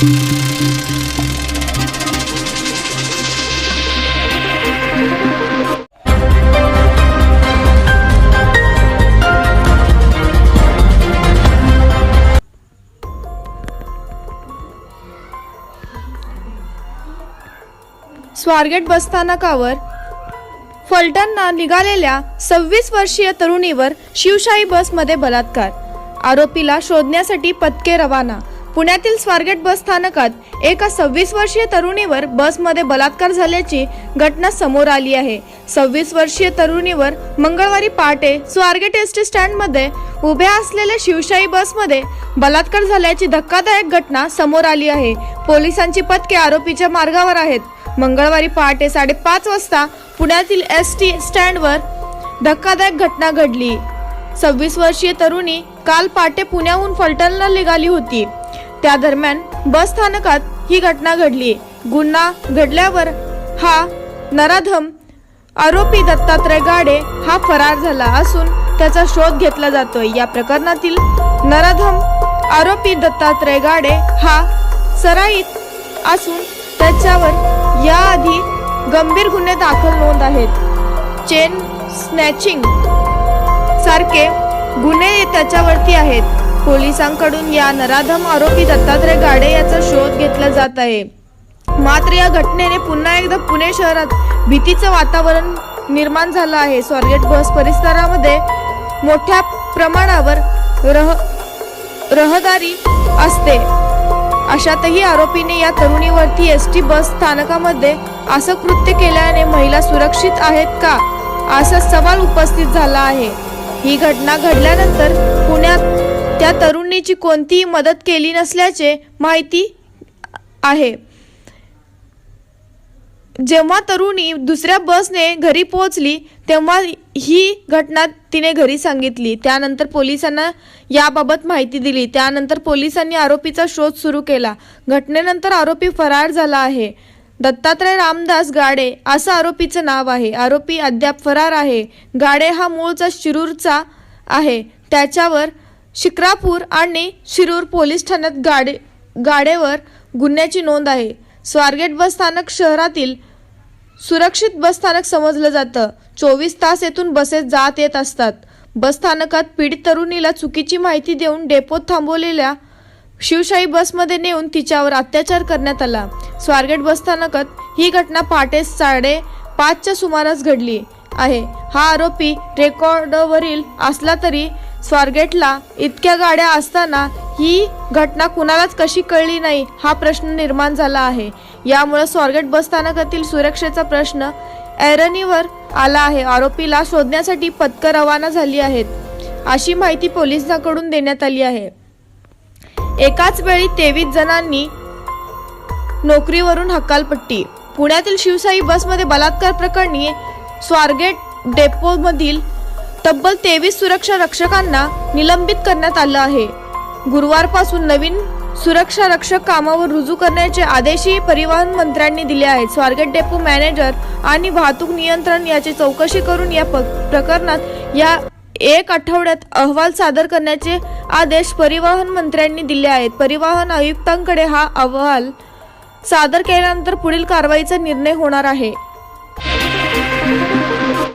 स्वारगेट बसस्थानकावर फलटणना निघालेल्या सव्वीस वर्षीय तरुणीवर शिवशाही बसमध्ये बलात्कार. आरोपीला शोधण्यासाठी पथके रवाना पुण्यातील स्वारगेट बस स्थानकात एका सव्वीस वर्षीय तरुणीवर बसमध्ये बलात्कार झाल्याची घटना समोर आली आहे. सव्वीस वर्षीय तरुणीवर मंगळवारी पहाटे स्वारगेट एस टी स्टँडमध्ये उभ्या असलेल्या शिवशाही बसमध्ये बलात्कार झाल्याची धक्कादायक घटना समोर आली आहे. पोलिसांची पथके आरोपीच्या मार्गावर आहेत. मंगळवारी पहाटे साडेपाच वाजता पुण्यातील एस टी स्टँडवर धक्कादायक घटना घडली. सव्वीस वर्षीय तरुणी काल पहाटे पुण्याहून फलटणला निघाली होती. त्या दरम्यान बस स्थानकात ही घटना घडली. गुन्हा घडल्यावर हा नराधम आरोपी दत्तात्रय गाडे हा फरार झाला असून त्याचा शोध घेतला जातोय. या प्रकरणातील नराधम आरोपी दत्तात्रय गाडे हा सराईत असून त्याच्यावर याआधी गंभीर गुन्हे दाखल नोंद आहेत. चेन स्नॅचिंग सारखे गुन्हे त्याच्यावरती आहेत. पोलिसांकडून या नराधम आरोपी दत्तात्रय गाडे याचा शोध घेतला जात आहे. मात्र या घटनेने पुन्हा एकदा पुणे शहरात भीतीचं वातावरण निर्माण झालं आहे. स्वारगेट बस परिसरामध्ये मोठ्या प्रमाणावर रह रहदारी असते. अशातही आरोपीने या तरुणीवरती एस टी बस स्थानकामध्ये असं कृत्य केल्याने महिला सुरक्षित आहेत का? असा सवाल उपस्थित झाला आहे. ही घटना घडल्यानंतर पुण्यात त्या तरुणीची कोणतीही मदत केली नसल्याचे माहिती आहे. जेव्हा तरुणी दुसऱ्या बसने घरी पोहोचली तेव्हा ही घटना तिने घरी सांगितली. त्यानंतर पोलिसांना याबाबत माहिती दिली. त्यानंतर पोलिसांनी आरोपीचा शोध सुरू केला. घटनेनंतर आरोपी फरार झाला आहे. दत्तात्रय रामदास गाडे असं आरोपीचं नाव आहे. आरोपी अद्याप फरार आहे. गाडे हा मूळचा शिरूरचा आहे. त्याच्यावर शिक्रापूर आणि शिरूर पोलीस ठाण्यात गाडे गाडेवर गुन्ह्याची नोंद आहे. स्वारगेट बस स्थानक शहरातील सुरक्षित बस स्थानक समजलं जातं. चोवीस तास येथून बसेस जात येत असतात. बस स्थानकात पीडित तरुणीला चुकीची माहिती देऊन डेपोत थांबवलेल्या शिवशाही बसमध्ये नेऊन तिच्यावर अत्याचार करण्यात आला. स्वारगेट बस स्थानकात ही घटना पहाटे साडे पाचच्या सुमारास घडली आहे. हा आरोपी रेकॉर्डवरील असला तरी स्वारगेटला इतक्या गाड्या असताना ही घटना कुणालाच कशी कळली नाही हा प्रश्न निर्माण झाला आहे. यामुळे स्वारगेट बस स्थानकातील सुरक्षेचा प्रश्न ऐरणीवर आला आहे. आरोपीला शोधण्यासाठी पथकं रवाना झाली आहेत. अशी माहिती पोलिसांकडून देण्यात आली आहे. एकाच वेळी तेवीस जणांनी नोकरीवरून हकालपट्टी. पुण्यातील शिवशाही बसमध्ये बलात्कार प्रकरणी स्वारगेट डेपोमधील तब्बल तेवीस सुरक्षा रक्षकांना निलंबित करण्यात आलं आहे. गुरुवारपासून नवीन सुरक्षा रक्षक कामावर रुजू करण्याचे आदेशही परिवहन मंत्र्यांनी दिले आहेत. स्वारगेट डेपो मॅनेजर आणि वाहतूक नियंत्रण याची चौकशी करून या प- प्रकरणात या एक आठवड्यात अहवाल सादर करण्याचे आदेश परिवहन मंत्र्यांनी दिले आहेत. परिवहन आयुक्तांकडे हा अहवाल सादर केल्यानंतर पुढील कारवाईचा निर्णय होणार आहे.